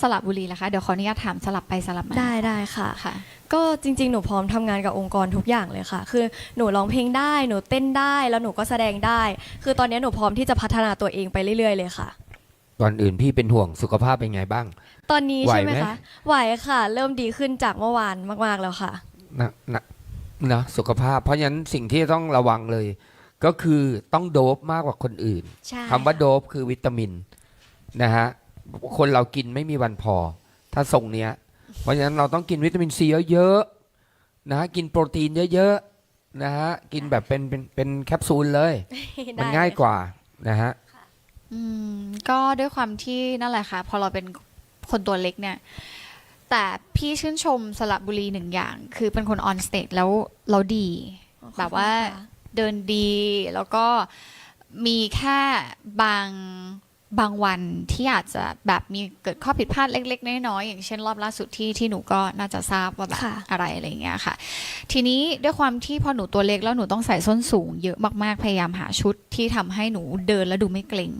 สลับบุรีล่ะคะ เดี๋ยวขออนุญาตถามสลับไปสลับมาได้ได้ค่ะ ค่ะ ก็จริง ๆ หนูพร้อมทำงานกับองค์กรทุกอย่างเลยค่ะ คือหนูร้องเพลงได้ หนูเต้นได้ แล้วหนูก็แสดงได้ คือตอนนี้หนูพร้อมที่จะพัฒนาตัวเองไปเรื่อย ๆ เลยค่ะ ก่อนอื่นพี่เป็นห่วงสุขภาพเป็นไงบ้าง ตอนนี้ไหวใช่ไหมไหม คะ ไหวค่ะ เริ่มดีขึ้นจากเมื่อวานมากๆแล้วค่ะ นะนะนะสุขภาพ เพราะฉะนั้นสิ่งที่ต้องระวังเลย ก็คือต้องโดบมากกว่าคนอื่นใช่คำว่าโดบคือวิตามินนะฮะ คนเรากินไม่มีวันพอ ถ้าทรงเนี้ย เพราะฉะนั้นเราต้องกินวิตามินซีเยอะๆนะฮะกินโปรตีนเยอะๆนะฮะกินแบบเป็นเป็นเป็นแคปซูลเลยได้มันง่ายกว่านะฮะอืมก็ด้วยความที่นั่นแหละค่ะ พอเราเป็นคนตัวเล็กเนี่ย แต่พี่ชื่นชมสระบุรีหนึ่งอย่าง คือเป็นคนออนสเตจแล้วเราดี แบบว่าเดินดีแล้วก็มีแค่บาง บางวันที่อาจจะแบบมีเกิดข้อผิดพลาดเล็ก ๆ น้อยๆอย่างเช่นรอบล่าสุดที่ที่หนูก็น่าจะทราบว่าแบบค่ะอะไรอะไรอย่างเงี้ยค่ะ ทีนี้ด้วยความที่พอหนูตัวเล็กแล้วหนูต้องใส่ส้นสูงเยอะมากๆพยายามหาชุดที่ทำให้หนูเดินแล้วดูไม่เกร็ง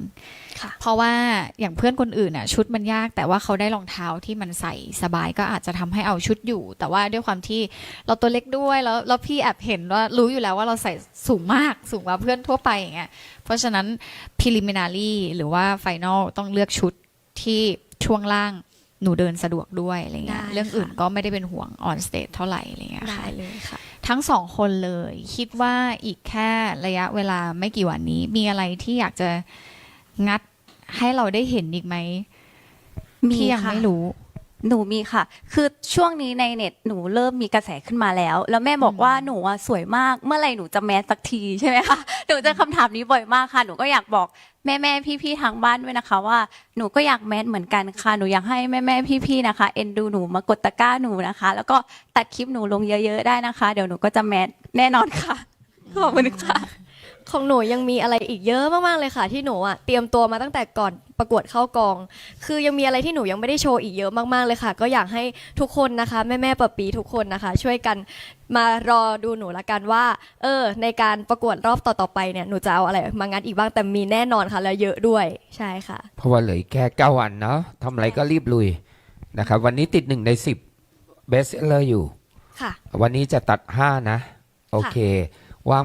ค่ะเพราะว่าอย่างเพื่อนคนอื่นน่ะชุดมันยาก แต่ว่าเขาได้รองเท้าที่มันใส่สบายก็อาจจะทำให้เอาชุดอยู่ แต่ว่าด้วยความที่เราตัวเล็กด้วยแล้วแล้วพี่แอบเห็นว่ารู้อยู่แล้วว่าเราใส่สูงมากสูงกว่าเพื่อนทั่วไปอย่างเงี้ยเพราะฉะนั้น preliminary หรือว่า final ต้องเลือกชุดที่ช่วงล่างหนูเดินสะดวกด้วยอะไรเงี้ยได้เรื่องอื่นค่ะ ก็ไม่ได้เป็นห่วง on stage เท่าไหร่อะไรเงี้ยได้ค่ะ เลยค่ะ ทั้งสองคนเลยคิดว่าอีกแค่ระยะเวลาไม่กี่วันนี้ มีอะไรที่อยากจะงัดให้เราได้เห็นอีกไหมมีที่ยังค่ะ ไม่รู้ หนูมีค่ะ คือช่วงนี้ในเน็ตหนูเริ่มมีกระแสขึ้นมาแล้ว แล้วแม่บอกว่าหนูอะสวยมาก เมื่อไหร่หนูจะแมสสักทีใช่ไหมคะ หนูเจะคำถามนี้บ่อยมากค่ะ หนูก็อยากบอกแม่แม่พี่พี่ๆทางบ้านด้วยนะคะ ว่าหนูก็อยากแมสเหมือนกันค่ะ หนูอยากให้แม่แม่พี่พี่ๆนะคะ เอ็นดูหนูมากดตะกร้าหนูนะคะ แล้วก็ตัดคลิปหนูลงเยอะๆได้นะคะ เดี๋ยวหนูก็จะแมสแน่นอนค่ะ ขอบคุณค่ะ ของหนูยังมีอะไรอีกเยอะมากๆเลยค่ะ ที่หนูอะเตรียมตัวมาตั้งแต่ก่อนประกวดเข้ากอง คือยังมีอะไรที่หนูยังไม่ได้โชว์อีกเยอะมากๆเลยค่ะ ก็อยากให้ทุกคนนะคะ แม่แม่ๆปะปีทุกคนนะคะ ช่วยกันมารอดูหนูละกันว่า เออ ในการประกวดรอบต่อๆไปเนี่ยหนูจะเอาอะไรมางัดอีกบ้างแต่มีแน่นอนค่ะแล้วเยอะด้วยใช่ค่ะ เพราะว่าเหลืออีกแค่เก้าวันเนาะทำอะไรก็รีบลุยนะครับ วันนี้ติดหนึ่งในสิบเบสเซอร์อยู่ ค่ะ วันนี้จะตัดห้านะ โอเค ว่างไป